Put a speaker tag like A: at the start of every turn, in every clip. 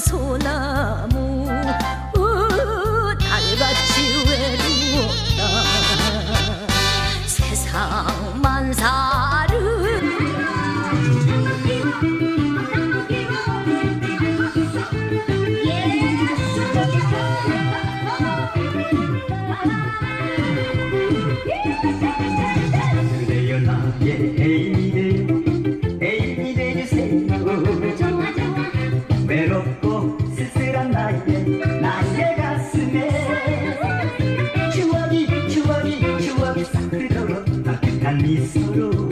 A: 소나무 어, 달같이 외롭다 세상 만사를
B: Yeah. Kalisoro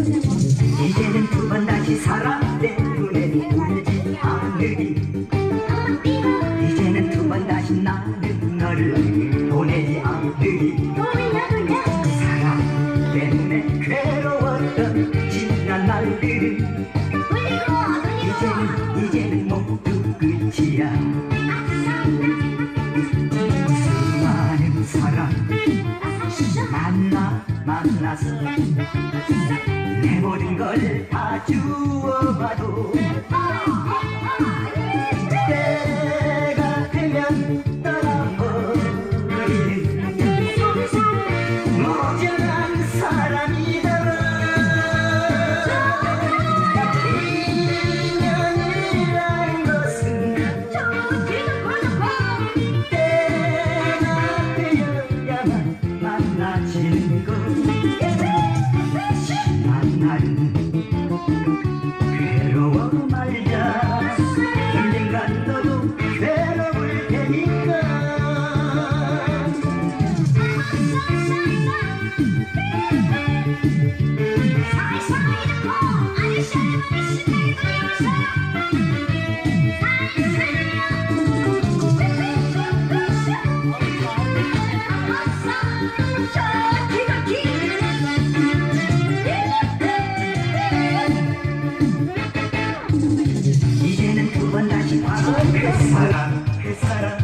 B: 이제는 두 번 다시 사랑 때문에 울지 않으리 이제는 두 번 다시 나는 너를 보내지 않으리 사랑 때문에 괴로웠던 지난 날들이 이제는 이제는 모두 끝이야 수많은 사랑 만나 만나서 내버린 걸 다 주워봐도 네, 네, 네, 때가 되면 이제는 두 번 다시 바로 그 사람 그 사랑